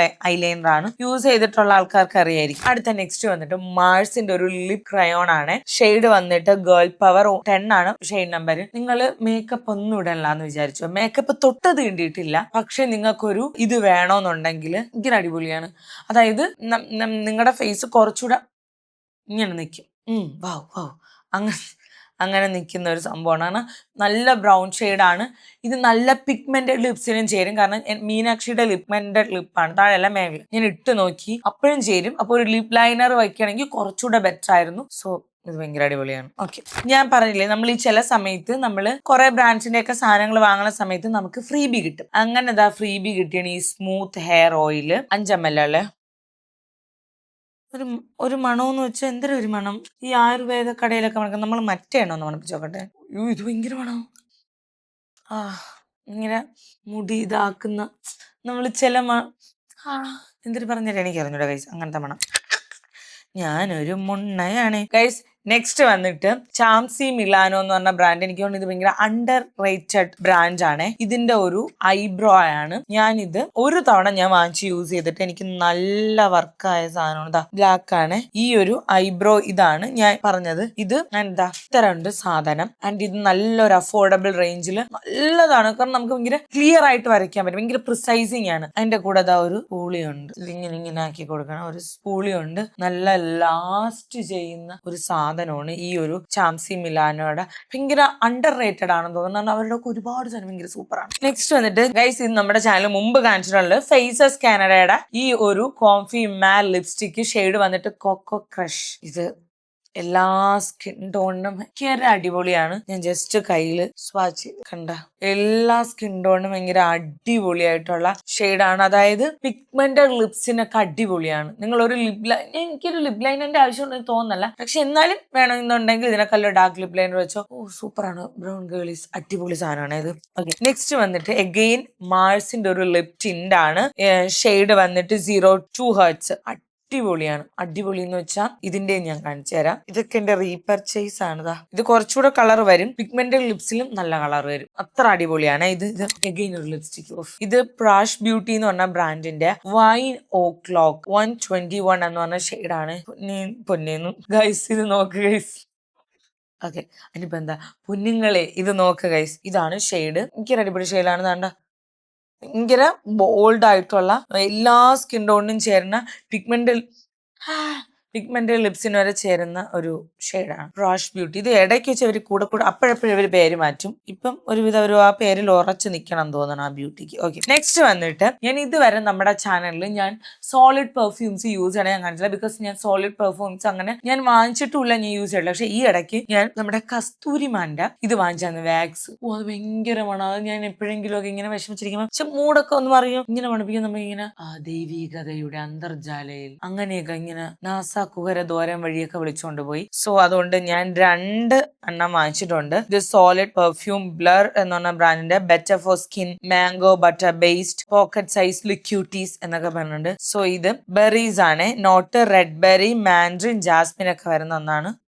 ആണ്. യൂസ് ചെയ്തിട്ടുള്ള ആൾക്കാർക്ക് അറിയായിരിക്കും. അടുത്ത നെക്സ്റ്റ് വന്നിട്ട് മാഴ്സിന്റെ ഒരു ലിപ് ക്രയോൺ ആണ്. ഷെയ്ഡ് വന്നിട്ട് ഗേൾ പവർ ടെൻ ആണ് ഷെയ്ഡ് നമ്പർ നിങ്ങൾ മേക്കപ്പ് ഒന്നും ഇടല്ല എന്ന് വിചാരിച്ചു? മേക്കപ്പ് തൊട്ട് തീണ്ടിയിട്ടില്ല. പക്ഷെ നിങ്ങൾക്കൊരു ഇത് വേണമെന്നുണ്ടെങ്കിൽ ഇങ്ങനെ അടിപൊളിയാണ്. അതായത് നിങ്ങളുടെ ഫേസ് കുറച്ചുകൂടെ ഇങ്ങനെ നിൽക്കും വാവ് വൗ അങ്ങനെ അങ്ങനെ നിൽക്കുന്ന ഒരു സംഭവമാണ്. നല്ല ബ്രൗൺ ഷെയ്ഡാണ് ഇത് നല്ല പിഗ്മെന്റഡ് ലിപ്സിനും ചേരും. കാരണം മീനാക്ഷിയുടെ ലിപ്മെന്റഡ് ലിപ്പാണ് താഴെയല്ല മേഖല ഞാൻ ഇട്ട് നോക്കി. അപ്പോഴും ചേരും. അപ്പോൾ ഒരു ലിപ് ലൈനർ വയ്ക്കുകയാണെങ്കിൽ കുറച്ചുകൂടെ ബെറ്റർ ആയിരുന്നു. സോ ഇത് ഭയങ്കര അടിപൊളിയാണ്. ഓക്കെ ഞാൻ പറഞ്ഞില്ലേ നമ്മൾ ഈ ചില സമയത്ത് നമ്മൾ കുറെ ബ്രാൻഡ്സിന്റെ ഒക്കെ സാധനങ്ങൾ വാങ്ങുന്ന സമയത്ത് നമുക്ക് ഫ്രീ ബി കിട്ടും. അങ്ങനെ ഫ്രീ ബി കിട്ടിയാണ് ഈ സ്മൂത്ത് ഹെയർ ഓയിൽ അഞ്ചമ്മല്ലേ ഒരു ഒരു മണമെന്ന് വെച്ചാൽ എന്തൊരു ഒരു മണം? ഈ ആയുർവേദ കടയിലൊക്കെ മണക്കം നമ്മൾ മറ്റേ എണ്ണ ഒന്ന് മണപ്പിച്ചോക്കട്ടെ അയ്യോ ഇത് ഭയങ്കര മണം? ആ ഇങ്ങനെ മുടി ഇതാക്കുന്ന നമ്മൾ ചില മ ആ എന്തൊരു പറഞ്ഞാലും എനിക്ക് അറിഞ്ഞൂടെ ഗൈസ് അങ്ങനത്തെ മണം. ഞാനൊരു മുണ്ണയാണ്. ഗൈസ് നെക്സ്റ്റ് വന്നിട്ട് ചാംസി മിലാനോ എന്ന് പറഞ്ഞ ബ്രാൻഡ് എനിക്ക് തോന്നുന്നു ഇത് ഭയങ്കര അണ്ടർ റേറ്റഡ് ബ്രാൻഡ് ആണ്. ഇതിന്റെ ഒരു ഐബ്രോ ആണ്. ഞാൻ ഇത് ഒരു തവണ ഞാൻ വാങ്ങിച്ച് യൂസ് ചെയ്തിട്ട് എനിക്ക് നല്ല വർക്കായ സാധനമാണ്. ബ്ലാക്ക് ആണ്. ഈ ഒരു ഐബ്രോ ഇതാണ് ഞാൻ പറഞ്ഞത്. ഇത് എന്താ ഇതാ ഇത്തരമുണ്ട് സാധനം. ആൻഡ് ഇത് നല്ലൊരു അഫോർഡബിൾ റേഞ്ചിൽ നല്ലതാണ്. കാരണം നമുക്ക് ഭയങ്കര ക്ലിയർ ആയിട്ട് വരയ്ക്കാൻ പറ്റും. ഭയങ്കര പ്രിസൈസിങ് ആണ്. അതിന്റെ കൂടെ ഇതാ ഒരു പൂളിയുണ്ട് ഇതിങ്ങനെ ഇങ്ങനെ ആക്കി കൊടുക്കണം. ഒരു സ്പൂളിയുണ്ട് നല്ല ലാസ്റ്റ് ചെയ്യുന്ന ഒരു സാധനമാണ് ഈ ഒരു ചാംസി മിലാനോയുടെ ഭയങ്കര അണ്ടർ റേറ്റഡ് ആണെന്ന് തോന്നുന്നു. അവരുടെ ഒക്കെ ഒരുപാട് സാധനം ഭയങ്കര സൂപ്പറാണ് നെക്സ്റ്റ് വന്നിട്ട് ഗൈസ് ഇത് നമ്മുടെ ചാനൽ മുമ്പ് കാണിച്ചിട്ടുള്ളത് ഫേസസ് കാനഡയുടെ ഈ ഒരു കോംഫി മാൽ ലിപ്സ്റ്റിക് ഷെയ്ഡ് വന്നിട്ട് കൊക്കോ ക്രഷ് ഇത് എല്ലാ സ്കിൻ ടോണിനും ഭയങ്കര അടിപൊളിയാണ്. ഞാൻ ജസ്റ്റ് കയ്യിൽ സ്വാച്ച് കണ്ട. എല്ലാ സ്കിൻ ടോണിനും ഭയങ്കര അടിപൊളിയായിട്ടുള്ള ഷെയ്ഡാണ് അതായത് പിഗ്മെന്റഡ് ലിപ്സിനൊക്കെ അടിപൊളിയാണ്. നിങ്ങൾ ഒരു ലിപ് ലൈൻ എനിക്കൊരു ലിപ് ലൈനറിന്റെ ആവശ്യമുണ്ടെന്ന് തോന്നുന്നല്ല. പക്ഷെ എന്നാലും വേണമെന്നുണ്ടെങ്കിൽ ഇതിനൊക്കെ ഡാർക്ക് ലിപ് ലൈനർ വെച്ചോ. ഓ സൂപ്പറാണ് ബ്രൗൺ ഗേൾസ് അടിപൊളി സാധനമാണ് ഇത്. ഓക്കെ നെക്സ്റ്റ് വന്നിട്ട് എഗെയിൻ മാഴ്സിന്റെ ഒരു ലിപ് ടിൻഡ് ആണ്. ഷെയ്ഡ് വന്നിട്ട് സീറോ ടു ഹേർട്സ് അടിപൊളിയാണ്. അടിപൊളി എന്ന് വെച്ചാൽ ഇതിന്റെ ഞാൻ കാണിച്ചു തരാം. ഇതൊക്കെ എന്റെ റീപർച്ചേസ് ആണിതാ ഇത് കുറച്ചുകൂടെ കളർ വരും. പിഗ്മെന്റഡ് ലിപ്സിലും നല്ല കളർ വരും. അത്ര അടിപൊളിയാണ്. ഇത് എഗെയിൻ ഒരു ലിപ്സ്റ്റിക് ഇത് പ്രാഷ് ബ്യൂട്ടി എന്ന് പറഞ്ഞ ബ്രാൻഡിന്റെ wine o'clock one twenty one എന്ന് പറഞ്ഞ ഷെയ്ഡാണ് പൊന്നേന്നു ഗൈസ് ഇത് നോക്ക് ഗൈസ് ഓക്കെ അതിനിപ്പോ എന്താ? കുഞ്ഞുങ്ങളെ ഇത് നോക്ക് ഗൈസ് ഇതാണ് ഷെയ്ഡ് എനിക്കൊരു അടിപൊളി ഷെയ്ഡാണ് താണ്ട ഭയങ്കര ബോൾഡ് ആയിട്ടുള്ള എല്ലാ സ്കിൻ ടോണിനും ചേരുന്ന പിഗ്മെന്റ് പിഗ്മെന്റ് ലിപ്സിന് വരെ ചേരുന്ന ഒരു ഷെയ്ഡാണ് റോഷ് ബ്യൂട്ടി ഇത് ഇടയ്ക്ക് വെച്ച് അവർ കൂടെ കൂടെ അപ്പോഴപ്പോഴും ഇവർ പേര് മാറ്റും. ഇപ്പം ഒരുവിധം അവർ ആ പേരിൽ ഉറച്ചു നിൽക്കണം തോന്നണം ആ ബ്യൂട്ടിക്ക് ഓക്കെ നെക്സ്റ്റ് വന്നിട്ട് ഞാൻ ഇതുവരെ നമ്മുടെ ചാനലിൽ ഞാൻ സോളിഡ് പെർഫ്യൂംസ് യൂസ് ചെയ്യണേ ഞാൻ കണ്ടില്ല ബിക്കോസ് ഞാൻ സോളിഡ് പെർഫ്യൂംസ് അങ്ങനെ ഞാൻ വാങ്ങിച്ചിട്ടില്ല ഞാൻ യൂസ് ചെയ്തില്ല പക്ഷെ ഈ ഇടയ്ക്ക് ഞാൻ നമ്മുടെ കസ്തൂരിമാന്റെ ഇത് വാങ്ങിച്ചു വാക്സ് ഓ അത് ഭയങ്കരമാണ് അത് ഞാൻ എപ്പോഴെങ്കിലും ഒക്കെ ഇങ്ങനെ വിഷമിച്ചിരിക്കുമ്പോൾ പക്ഷെ മൂടൊക്കെ ഒന്ന് അറിയും ഇങ്ങനെ മണപ്പിക്കും നമ്മൾ ഇങ്ങനെ ആ ദൈവീകതയുടെ അന്തർജാലയിൽ അങ്ങനെയൊക്കെ ഇങ്ങനെ നാസ കുഹര ദോരം വഴിയൊക്കെ വിളിച്ചുകൊണ്ട് പോയി. സോ അതുകൊണ്ട് ഞാൻ രണ്ട് എണ്ണം വാങ്ങിച്ചിട്ടുണ്ട്. ഇത് സോളിഡ് പെർഫ്യൂം ബ്ലർ എന്ന് പറഞ്ഞ ബ്രാൻഡിന്റെ better for skin mango butter based pocket size ലിക്യൂട്ടീസ് എന്നൊക്കെ പറഞ്ഞിട്ടുണ്ട്. സോ ഇത് ബെറീസ് ആണ്. Not red berry mandarin jasmine ഒക്കെ വരുന്ന ഒന്നാണ്.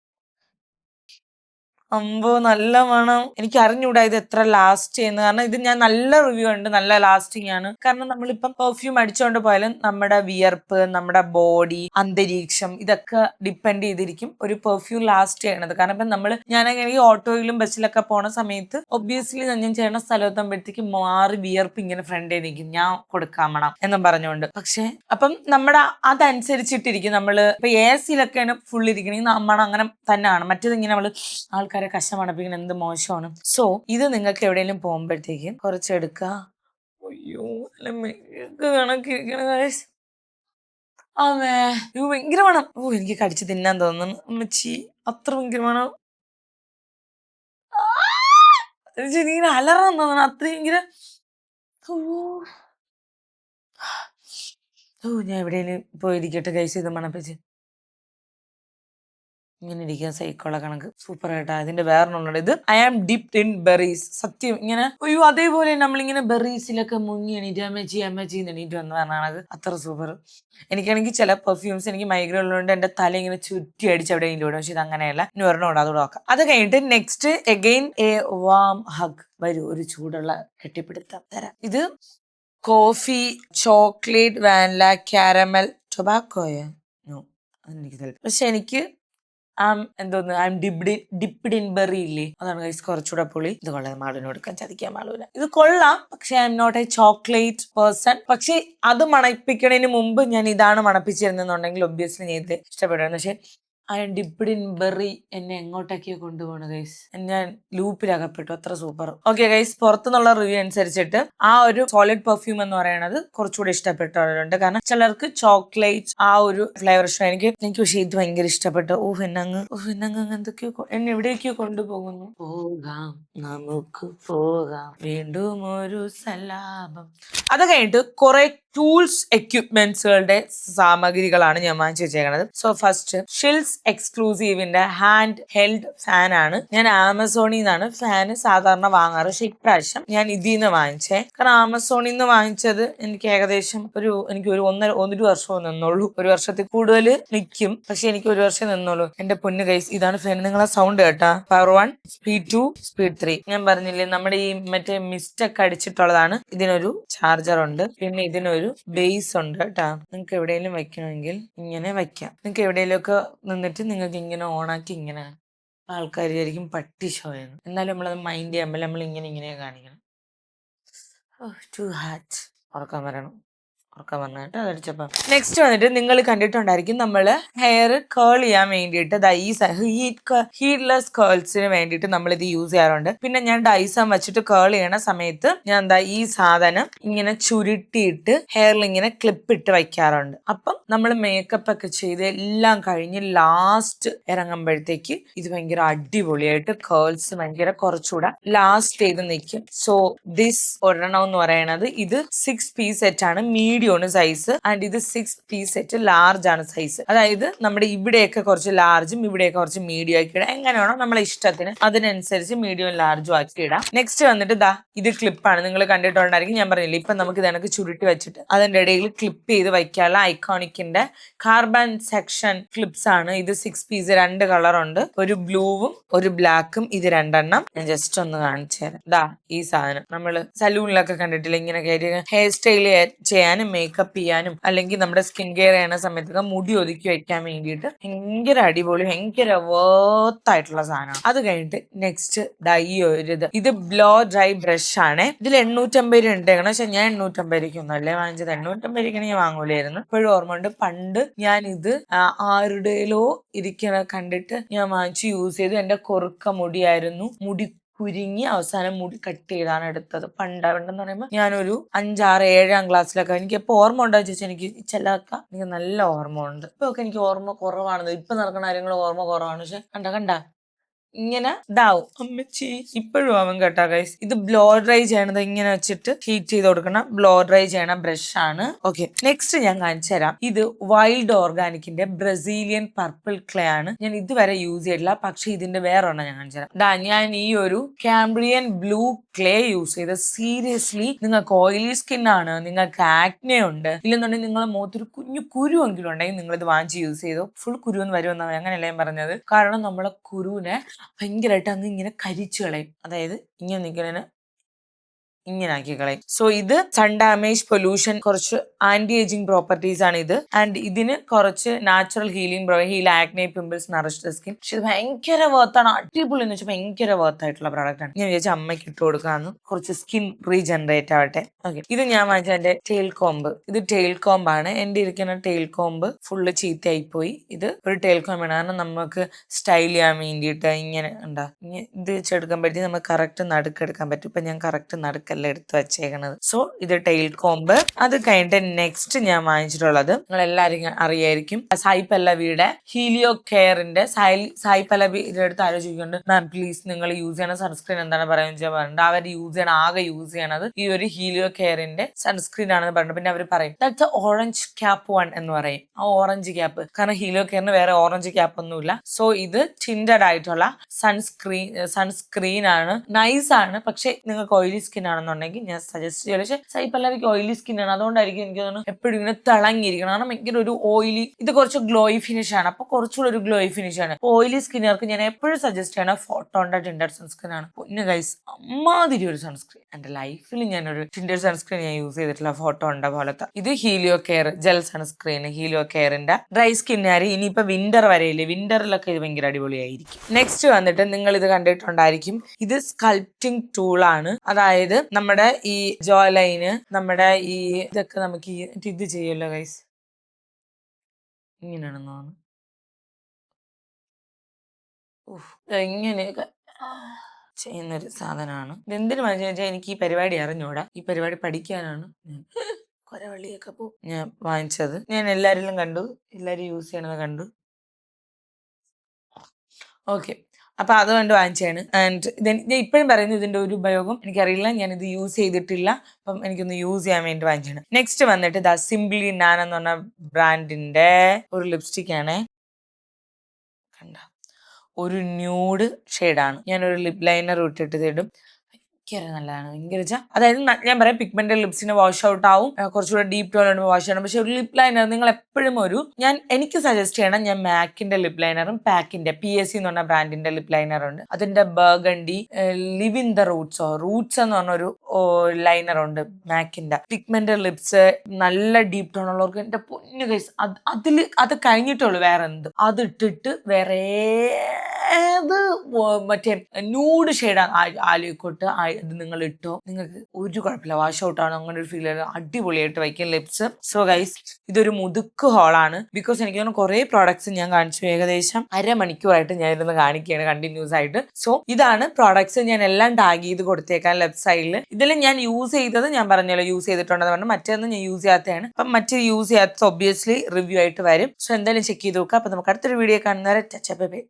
അമ്പോ നല്ല മണം. എനിക്ക് അറിഞ്ഞൂടാ ഇത് എത്ര ലാസ്റ്റ് ചെയ്യുന്നത് കാരണം ഇത് ഞാൻ നല്ല റിവ്യൂ ഉണ്ട് നല്ല ലാസ്റ്റിംഗ് ആണ്. കാരണം നമ്മളിപ്പം പെർഫ്യൂം അടിച്ചുകൊണ്ട് പോയാലും നമ്മുടെ വിയർപ്പ് നമ്മുടെ ബോഡി അന്തരീക്ഷം ഇതൊക്കെ ഡിപ്പെൻഡ് ചെയ്തിരിക്കും ഒരു പെർഫ്യൂം ലാസ്റ്റ് ചെയ്യണത്. കാരണം ഇപ്പം നമ്മൾ ഞാനങ്ങനെ ഈ ഓട്ടോയിലും ബസ്സിലൊക്കെ പോണ സമയത്ത് ഒബ്വിയസ്ലി ഞാൻ ചെയ്യണ സ്ഥലത്തുമ്പോഴത്തേക്ക് മാറി വിയർപ്പ് ഇങ്ങനെ ഫ്രണ്ടേ നിൽക്കും ഞാൻ കൊടുക്കാൻ മണം എന്നും പറഞ്ഞുകൊണ്ട് പക്ഷേ അപ്പം നമ്മുടെ അതനുസരിച്ചിട്ടിരിക്കും നമ്മൾ. ഇപ്പൊ എ സിയിലൊക്കെയാണ് ഫുൾ ഇരിക്കണെങ്കിൽ നമ്മൾ അങ്ങനെ തന്നെയാണ്. മറ്റേത് ഇങ്ങനെ നമ്മൾ ആൾക്കാരെ കഷ്ടം അണപ്പിക്കണം എന്ത് മോശമാണ്. സോ ഇത് നിങ്ങൾക്ക് എവിടെയെങ്കിലും പോകുമ്പോഴത്തേക്ക് കുറച്ചെടുക്കുക അയ്യോ. ആമേ അയ്യോ ഭയങ്കര ഓ എനിക്ക് കടിച്ച് തിന്നാൻ തോന്നുന്നു. അമ്മച്ചി അത്ര ഭയങ്കര മണം. എനിക്കിങ്ങനെ അലറാൻ തോന്നണം. അത്ര ഭയങ്കര ഓ. ഞാൻ എവിടെയെങ്കിലും പോയിരിക്കട്ടെ കൈസ് ഇത് മണപ്പിച്ച് ഇങ്ങനെ ഇരിക്കാൻ സൈക്കോള കണക്ക് സൂപ്പർ ആയിട്ടാ. ഇതിന്റെ വേറൊന്നുണ്ട് ഇത് I am dipped in berries സത്യം ഇങ്ങനെ അയ്യോ അതേപോലെ നമ്മളിങ്ങനെ ബെറീസിലൊക്കെ മുങ്ങി എണീറ്റ് അമ്മച്ചി അമ്മച്ചി എണീറ്റ് വന്ന് പറഞ്ഞാണത് അത്ര സൂപ്പർ എനിക്കാണെങ്കിൽ ചില പെർഫ്യൂംസ് എനിക്ക് മൈഗ്രേ ഉള്ളതുകൊണ്ട് എന്റെ തല ഇങ്ങനെ ചുറ്റി അടിച്ച് അവിടെ ഇല്ല പക്ഷെ ഇത് അങ്ങനെയല്ല. ഇനി ഒരെണ്ണം അതോടെ നോക്കാം. അത് കഴിഞ്ഞിട്ട് next again a warm hug വരൂ ഒരു ചൂടുള്ള കെട്ടിപ്പിടുത്തം തരാം. ഇത് കോഫി ചോക്ലേറ്റ് വാനില കാരമൽ ടൊബാക്കോയോ നോ അതെനിക്ക് പക്ഷെ എനിക്ക് ആം എന്തോന്ന്? I am dipped dipped in berry ഇല്ലേ അതാണ് കഴിച്ച് കുറച്ചുകൂടെ പൊളി. ഇത് കൊള്ളാം മാളിന് കൊടുക്കാൻ ചതിക്കാൻ മാളൂല ഇത് കൊള്ളാം പക്ഷെ I am not a chocolate person പക്ഷെ അത് മണപ്പിക്കണതിന് മുമ്പ് ഞാൻ ഇതാണ് മണപ്പിച്ചിരുന്നെന്നുണ്ടെങ്കിൽ ഒബ്വിയസ്ലി ഞാൻ ഇത് ഇഷ്ടപ്പെടുന്നു പക്ഷെ ഡിപ്ഡ് ഇൻ ബെറി എന്നെ എങ്ങോട്ടൊക്കെയോ കൊണ്ടുപോകണം ഗൈസ് ഞാൻ ലൂപ്പിലകപ്പെട്ടു. അത്ര സൂപ്പർ ഓക്കെ ഗൈസ് പുറത്തുനിന്നുള്ള റിവ്യൂ അനുസരിച്ചിട്ട് ആ ഒരു സോളിഡ് പെർഫ്യൂം എന്ന് പറയുന്നത് കുറച്ചുകൂടി ഇഷ്ടപ്പെട്ടവരുണ്ട് കാരണം ചിലർക്ക് ചോക്ലേറ്റ് ആ ഒരു ഫ്ലേവർ ഇഷ്ടം. എനിക്ക് എനിക്ക് പക്ഷേ ഇത് ഭയങ്കര ഇഷ്ടപ്പെട്ടു. ഓ എന്നങ്ങ് ഓ എന്നങ്ങ് എന്തൊക്കെയോ എന്നെ എവിടേക്കോ കൊണ്ടുപോകുന്നു. പോകാം നമുക്ക് പോകാം. വീണ്ടും ഒരു സലാപം. അത് കഴിഞ്ഞിട്ട് കുറെ ടൂൾസ് എക്യുപ്മെന്റ്സുകളുടെ സാമഗ്രികളാണ് ഞാൻ വാങ്ങിച്ചു വെച്ചേക്കുന്നത് സോ ഫസ്റ്റ് ഷിൽസ് എക്സ്ക്ലൂസീവിന്റെ ഹാൻഡ് ഹെൽഡ് ഫാൻ ആണ്. ഞാൻ ആമസോണിൽ നിന്നാണ് ഫാന് സാധാരണ വാങ്ങാറ്. പക്ഷെ ഇപ്രാവശ്യം ഞാൻ ഇതിൽ നിന്ന് വാങ്ങിച്ചേ. കാരണം ആമസോണിൽ നിന്ന് വാങ്ങിച്ചത് എനിക്ക് ഏകദേശം ഒരു എനിക്ക് ഒരു ഒന്നര ഒരു വർഷം നിന്നുള്ളൂ. ഒരു വർഷത്തിൽ കൂടുതൽ നിൽക്കും. പക്ഷെ എനിക്ക് ഒരു വർഷം നിന്നുള്ളൂ. എന്റെ പൊന്ന് കൈസ് ഇതാണ് ഫാൻ നിങ്ങളെ സൗണ്ട് കേട്ടാ? Power one speed two speed three ഞാൻ പറഞ്ഞില്ലേ നമ്മുടെ ഈ മറ്റേ മിസ്റ്റൊക്കെ അടിച്ചിട്ടുള്ളതാണ്. ഇതിനൊരു ചാർജർ ഉണ്ട്. പിന്നെ ഇതിനൊരു ബേസ് ഉണ്ട് കേട്ടാ. നിങ്ങൾക്ക് എവിടെയെങ്കിലും വെക്കണമെങ്കിൽ ഇങ്ങനെ വെക്കാം. നിങ്ങൾക്ക് എവിടെയെങ്കിലുമൊക്കെ നിന്നിട്ട് നിങ്ങൾക്ക് ഇങ്ങനെ ഓണാക്കി ഇങ്ങനെ ആൾക്കാർ വിചാരിക്കും പട്ടി എന്ന് എന്നാലും നമ്മളത് മൈൻഡ് ചെയ്യുമ്പോൾ നമ്മൾ ഇങ്ങനെ ഇങ്ങനെ കാണിക്കണം. ടു ഹാറ്റ് ഉറക്കം വരണം. ഉറക്കം വന്നിട്ട് അതടിച്ചപ്പം നെക്സ്റ്റ് വന്നിട്ട് നിങ്ങൾ കണ്ടിട്ടുണ്ടായിരിക്കും നമ്മൾ ഹെയർ കേൾ ചെയ്യാൻ വേണ്ടിയിട്ട് ഈ ഹീറ്റ് ഹീറ്റ്ലെസ് കേൾസിന് വേണ്ടിയിട്ട് നമ്മൾ ഇത് യൂസ് ചെയ്യാറുണ്ട്. പിന്നെ ഞാൻ ഡൈസം വെച്ചിട്ട് കേൾ ചെയ്യണ സമയത്ത് ഞാൻ എന്താ ഈ സാധനം ഇങ്ങനെ ചുരുട്ടിയിട്ട് ഹെയറിൽ ഇങ്ങനെ ക്ലിപ്പ് ഇട്ട് വയ്ക്കാറുണ്ട്. അപ്പം നമ്മൾ മേക്കപ്പ് ഒക്കെ ചെയ്ത് എല്ലാം കഴിഞ്ഞ് ലാസ്റ്റ് ഇറങ്ങുമ്പോഴത്തേക്ക് ഇത് ഭയങ്കര അടിപൊളിയായിട്ട് കേൾസ് ഭയങ്കര കുറച്ചുകൂടെ ലാസ്റ്റ് ചെയ്ത് നിൽക്കും. സോ ദിസ് ഒരെണ്ണം എന്ന് പറയണത് ഇത് സിക്സ് പീസ് സെറ്റ് ആണ്. മീഡിയം ആണ് സൈസ് ആൻഡ് ഇത് സിക്സ് പീസ് സെറ്റ് ലാർജ് ആണ് സൈസ് അതായത് നമ്മുടെ ഇവിടെയൊക്കെ കുറച്ച് ലാർജും ഇവിടെയൊക്കെ കുറച്ച് മീഡിയം ആക്കി ഇടാം. എങ്ങനെയാണോ നമ്മളെ ഇഷ്ടത്തിന് അതിനനുസരിച്ച് മീഡിയം ലാർജും ആക്കി ഇടാം. നെക്സ്റ്റ് വന്നിട്ട് ദാ ഇത് ക്ലിപ്പാണ് നിങ്ങൾ കണ്ടിട്ടുണ്ടായിരിക്കും. ഞാൻ പറഞ്ഞില്ല ഇപ്പൊ നമുക്ക് ഇതണക്ക് ചുരുട്ടി വെച്ചിട്ട് അതിന്റെ ഇടയിൽ ക്ലിപ്പ് ചെയ്ത് വയ്ക്കാനുള്ള ഐക്കോണിക്കിന്റെ കാർബൺ സെക്ഷൻ ക്ലിപ്സ് ആണ്. ഇത് സിക്സ് പീസ് രണ്ട് കളർ ഉണ്ട്. ഒരു ബ്ലൂവും ഒരു ബ്ലാക്കും ഇത് രണ്ടെണ്ണം. ഞാൻ ജസ്റ്റ് ഒന്ന് കാണിച്ചു തരാം ദാ ഈ സാധനം. നമ്മൾ സലൂണിലൊക്കെ കണ്ടിട്ടില്ല ഇങ്ങനെ കയറി ഹെയർ സ്റ്റൈൽ ചെയ്യാനും മേക്കപ്പ് ചെയ്യാനും അല്ലെങ്കിൽ നമ്മുടെ സ്കിൻ കെയർ ചെയ്യണ സമയത്തൊക്കെ മുടി ഒതുക്കി വെക്കാൻ വേണ്ടിയിട്ട് ഭയങ്കര അടിപൊളി ഭയങ്കര വേർത്തായിട്ടുള്ള സാധനമാണ്. അത് കഴിഞ്ഞിട്ട് നെക്സ്റ്റ് ഡൈ ഒരു ഇത് ബ്ലോ ഡ്രൈ ബ്രഷ് ആണ്. ഇതിൽ എണ്ണൂറ്റമ്പത് രൂപ ഉണ്ടേക്കണം പക്ഷെ ഞാൻ എണ്ണൂറ്റമ്പത് രൂപയ്ക്കൊന്നും അല്ലേ വാങ്ങിച്ചത്? എണ്ണൂറ്റമ്പത് രൂപയ്ക്ക് ഞാൻ വാങ്ങൂലായിരുന്നു. ഇപ്പോഴും ഓർമ്മ ഉണ്ട്. പണ്ട് ഞാൻ ഇത് ആരുടെയിലോ ഇരിക്കണ കണ്ടിട്ട് ഞാൻ വാങ്ങിച്ച് യൂസ് ചെയ്തു. എന്റെ കൊറുക്ക മുടിയായിരുന്നു. മുടി കുരുങ്ങി അവസാനം മുടി കട്ട് ചെയ്താണ് എടുത്തത്. പണ്ട് പണ്ടെന്ന് പറയുമ്പോൾ ഞാനൊരു അഞ്ചാറ് ഏഴാം ക്ലാസ്സിലൊക്കെ എനിക്ക് എപ്പോൾ ഓർമ്മ ഉണ്ടോ ചോദിച്ചാൽ എനിക്ക് ചിലതൊക്കെ എനിക്ക് നല്ല ഓർമ്മ ഉണ്ട്. ഇപ്പൊ ഒക്കെ എനിക്ക് ഓർമ്മ കുറവാണ്. ഇപ്പൊ നടക്കുന്ന കാര്യങ്ങൾ ഓർമ്മ കുറവാണ്. പക്ഷെ കണ്ട കണ്ട? ഇങ്ങനെ ഇതാവും. അമ്മച്ചി. ഇപ്പോഴും ആവും കേട്ടോ ഗൈസ് ഇത് ബ്ലോ ഡ്രൈ ചെയ്യണത് ഇങ്ങനെ വെച്ചിട്ട് ഹീറ്റ് ചെയ്ത് കൊടുക്കണം. ബ്ലോ ഡ്രൈ ചെയ്യണ ബ്രഷ് ആണ്. ഓക്കെ നെക്സ്റ്റ് ഞാൻ കാണിച്ചു തരാം. ഇത് വൈൽഡ് ഓർഗാനിക്കിന്റെ ബ്രസീലിയൻ പർപ്പിൾ ക്ലേ ആണ്. ഞാൻ ഇതുവരെ യൂസ് ചെയ്തിട്ടില്ല. പക്ഷെ ഇതിന്റെ വേറെ ഒരെണ്ണം ഞാൻ കാണിച്ചു തരാം. ഞാൻ ഈ ഒരു കാംബ്രിയൻ ബ്ലൂ ക്ലേ യൂസ് ചെയ്ത് സീരിയസ്ലി നിങ്ങൾക്ക് ഓയിലി സ്കിൻ ആണ് നിങ്ങൾക്ക് ആക്നെ ഉണ്ട് ഇല്ലെന്നുണ്ടെങ്കിൽ നിങ്ങളെ മുഖത്തൊരു കുഞ്ഞു കുരുവെങ്കിലും ഉണ്ടെങ്കിൽ നിങ്ങൾ ഇത് വാങ്ങിച്ച് യൂസ് ചെയ്തു. ഫുൾ കുരു എന്ന് വരുമെന്നാണ് അങ്ങനെയല്ല ഞാൻ പറഞ്ഞത്. കാരണം നമ്മളെ കുരുവിനെ ഭയങ്കരമായിട്ട് അങ്ങ് ഇങ്ങനെ കരിച്ചു കളയും. അതായത് ഇങ്ങനെ നിൽക്കുന്നതിന് ഇങ്ങനെ ആക്കി കളയും. സോ ഇത് സൺ ഡാമേജ് പൊല്യൂഷൻ കുറച്ച് ആന്റി ഏജിങ് പ്രോപ്പർട്ടീസ് ആണ് ഇത്. ആൻഡ് ഇതിന് കുറച്ച് natural healing heal acne pimples nourish skin പക്ഷെ ഇത് ഭയങ്കര വേർത്താണ് അടിപൊളി എന്ന് വെച്ചാൽ ഭയങ്കര വേർത്ത് ആയിട്ടുള്ള പ്രോഡക്റ്റ് ആണ്. ഞാൻ വിചാരിച്ച അമ്മയ്ക്ക് ഇട്ട് കൊടുക്കാന്ന്. കുറച്ച് സ്കിൻ റീജനറേറ്റ് ആവട്ടെ. ഓക്കെ ഇത് ഞാൻ വാങ്ങിച്ച എന്റെ ടെയിൽ കോംബ് ഇത് ടെയിൽ ആണ്. എന്റെ ഇരിക്കുന്ന ടെയിൽ കോംബ് ഫുള്ള് ചീത്തയായി പോയി. ഇത് ഒരു ടെയിൽ ആണ്. കാരണം നമുക്ക് സ്റ്റൈൽ ചെയ്യാൻ വേണ്ടിയിട്ട് ഇങ്ങനെ ഉണ്ടാ ഇത് വെച്ചെടുക്കാൻ പറ്റി. നമുക്ക് കറക്റ്റ് നടുക്കെടുക്കാൻ പറ്റും. ഇപ്പൊ ഞാൻ കറക്റ്റ് നടുക്കല്ല എടുത്ത് വെച്ചേക്കണത്. സോ ഇത് ടെയിൽ കോമ്പ് അത് കഴിഞ്ഞിട്ട് നെക്സ്റ്റ് ഞാൻ വാങ്ങിച്ചിട്ടുള്ളത് നിങ്ങൾ എല്ലാവരും അറിയായിരിക്കും. സായി പല്ലവിയുടെ ഹീലിയോ കെയറിന്റെ സായി സായി പല്ലവി ഇതിനടുത്ത് ആലോചിക്കുന്നുണ്ട് മാം പ്ലീസ് നിങ്ങൾ യൂസ് ചെയ്യണ സൺസ്ക്രീൻ എന്താണ് പറയുന്നത് പറഞ്ഞിട്ട് അവർ യൂസ് ചെയ്യണ ആകെ യൂസ് ചെയ്യണത് ഈ ഒരു ഹീലിയോ കെയറിന്റെ സൺസ്ക്രീൻ ആണെന്ന് പറഞ്ഞു പിന്നെ അവർ പറയും ദാറ്റ്സ് ഓറഞ്ച് ക്യാപ്പ് വൺ എന്ന് പറയും. ആ ഓറഞ്ച് ക്യാപ്പ് കാരണം ഹീലിയോ കെയറിന് വേറെ ഓറഞ്ച് ക്യാപ്പ് ഒന്നുമില്ല. സോ ഇത് ടിൻഡഡ് ആയിട്ടുള്ള സൺസ്ക്രീൻ സൺസ്ക്രീൻ ആണ്. നൈസ് ആണ്. പക്ഷെ നിങ്ങൾക്ക് ഓയിലി സ്കിൻ ആണെന്നുണ്ടെങ്കിൽ ഞാൻ സജസ്റ്റ് ചെയ്യാം പക്ഷേ സായി പല്ലവിക്ക് ഓയിലി സ്കിൻ ആണ്. അതുകൊണ്ടായിരിക്കും എനിക്ക് തോന്നുന്നു എപ്പോഴും ഇങ്ങനെ തിളങ്ങിയിരിക്കണം. കാരണം എനിക്കൊരു ഒരു ഓയിലി ഇത് കുറച്ച് ഗ്ലോയി ഫിനിഷ് ആണ്. അപ്പൊ കുറച്ചുകൂടെ ഒരു ഗ്ലോയി ഫിനിഷ് ആണ്. ഓയിലി സ്കിന്നുകാർക്ക് ഞാൻ എപ്പോഴും സജസ്റ്റ് ചെയ്യണ ഫോട്ടോണ്ട ടിൻഡർ സൺസ്ക്രീൻ ആണ്. പൊന്നു ഗൈസ് അമ്മാതിരി ഒരു സൺസ്ക്രീൻ എന്റെ ലൈഫിൽ ഞാനൊരു ടിൻഡർ സൺസ്ക്രീൻ ഞാൻ യൂസ് ചെയ്തിട്ടുള്ള ഫോട്ടോണ്ട പോലത്തെ. ഇത് Helio care gel sunscreen Helio കെയറിന്റെ ഡ്രൈ സ്കിന്നുകാർ ഇനിയിപ്പോ വിന്റർ വരെയില്ലേ? വിന്ററിലൊക്കെ ഇത് ഭയങ്കര അടിപൊളിയായിരിക്കും. നെക്സ്റ്റ് വന്നിട്ട് നിങ്ങൾ ഇത് കണ്ടിട്ടുണ്ടായിരിക്കും. ഇത് സ്കൾപ്റ്റിംഗ് ടൂൾ ആണ്. അതായത് നമ്മുടെ ഈ ജോ ലൈന് നമ്മുടെ ഈ ഇതൊക്കെ നമുക്ക് ഈ ഇത് ചെയ്യുമല്ലോ ഗൈസ് ഇങ്ങനെയാണെന്ന് തോന്നുന്നു ഇങ്ങനെയൊക്കെ ചെയ്യുന്നൊരു സാധനമാണ്. ഇതെന്തിനു വെച്ചാൽ എനിക്ക് ഈ പരിപാടി അറിഞ്ഞൂടാ. ഈ പരിപാടി പഠിക്കാനാണ് ഞാൻ. *laughs* കൊരവള്ളിയൊക്കെ പോ ഞാൻ വാങ്ങിച്ചത്. ഞാൻ എല്ലാവരിലും കണ്ടു. എല്ലാവരും യൂസ് ചെയ്യണത് കണ്ടു. ഓക്കെ അപ്പൊ അതുകൊണ്ട് വാങ്ങിച്ചാണ് ആൻഡ് ഞാൻ ഇപ്പോഴും പറയുന്നു ഇതിന്റെ ഒരു ഉപയോഗം എനിക്കറിയില്ല. ഞാൻ ഇത് യൂസ് ചെയ്തിട്ടില്ല. അപ്പം എനിക്കൊന്ന് യൂസ് ചെയ്യാൻ വേണ്ടി വാങ്ങിച്ചാണ് നെക്സ്റ്റ് വന്നിട്ട് ദ സിംപ്ലി നാൻ എന്ന് പറഞ്ഞ ബ്രാൻഡിന്റെ ഒരു ലിപ്സ്റ്റിക് ആണ്. കണ്ട? ഒരു ന്യൂഡ് ഷെയ്ഡാണ് ഞാനൊരു ലിപ് ലൈനർ ഇട്ടിട്ട് തേടും ഭയങ്കര നല്ലതാണ്. ഭയങ്കര അതായത് ഞാൻ പറയാം പിഗ്മെന്റൽ ലിപ്സിന് വാഷ് ഔട്ട് ആവും. കുറച്ചുകൂടെ ഡീപ് ടോൺ വാഷ് ചെയ്യണം. പക്ഷെ ഒരു ലിപ് ലൈനർ നിങ്ങൾ എപ്പോഴും ഒരു ഞാൻ എനിക്ക് സജസ്റ്റ് ചെയ്യണം ഞാൻ മാക്കിന്റെ ലിപ് ലൈനറും പാക്കിന്റെ പി എസ് സി എന്ന് പറഞ്ഞ ബ്രാൻഡിന്റെ ലിപ് ലൈനർ ഉണ്ട്. അതിന്റെ ബർഗണ്ടി ലിവ് ഇൻ ദ റൂട്ട്സോ റൂട്ട്സ് എന്ന് പറഞ്ഞൊരു ലൈനർ ഉണ്ട് മാക്കിന്റെ. പിഗ്മെന്റ് ലിപ്സ് നല്ല ഡീപ് ടോൺ ഉള്ളവർക്ക് എന്റെ പൊന്നു കൈസ് അത് അതിൽ അത് കഴിഞ്ഞിട്ടുള്ളൂ വേറെ എന്ത് അത് ഇട്ടിട്ട് വേറെ മറ്റേ ന്യൂഡ് ഷെയ്ഡ് ആലിക്കോട്ട് ഇത് നിങ്ങൾ ഇട്ടോ. നിങ്ങൾക്ക് ഒരു കുഴപ്പമില്ല. വാഷ് ഔട്ട് ആണ്. അങ്ങനെ ഒരു ഫീൽ അടിപൊളിയായിട്ട് വയ്ക്കും ലിപ്സ് സോ ഗൈസ് ഇതൊരു മുതുക്ക് ഹോളാണ് ബിക്കോസ് എനിക്ക് തോന്നുന്നു കുറേ പ്രോഡക്ട്സ് ഞാൻ കാണിച്ചു. ഏകദേശം അരമണിക്കൂറായിട്ട് ഞാൻ ഇരുന്ന് കാണിക്കുകയാണ് കണ്ടിന്യൂസ് ആയിട്ട്. സോ ഇതാണ് പ്രോഡക്ട്സ് ഞാൻ എല്ലാം ടാഗ് ചെയ്ത് കൊടുത്തേക്കാൻ ലെഫ്റ്റ് സൈഡിൽ ഇതിൽ ഞാൻ യൂസ് ചെയ്തത് ഞാൻ പറഞ്ഞല്ലോ യൂസ് ചെയ്തിട്ടുണ്ടെന്ന് പറഞ്ഞു. മറ്റൊന്നും ഞാൻ യൂസ് ചെയ്യാത്തതാണ്. അപ്പം മറ്റേ യൂസ് ചെയ്യാത്ത ഒബ്വിയസ്ലി റിവ്യൂ ആയിട്ട് വരും. സോ എന്തായാലും ചെക്ക് ചെയ്ത് നോക്കുക അപ്പം നമുക്ക് അടുത്തൊരു വീഡിയോ കാണുന്നവരെ ടച്ച് ബൈ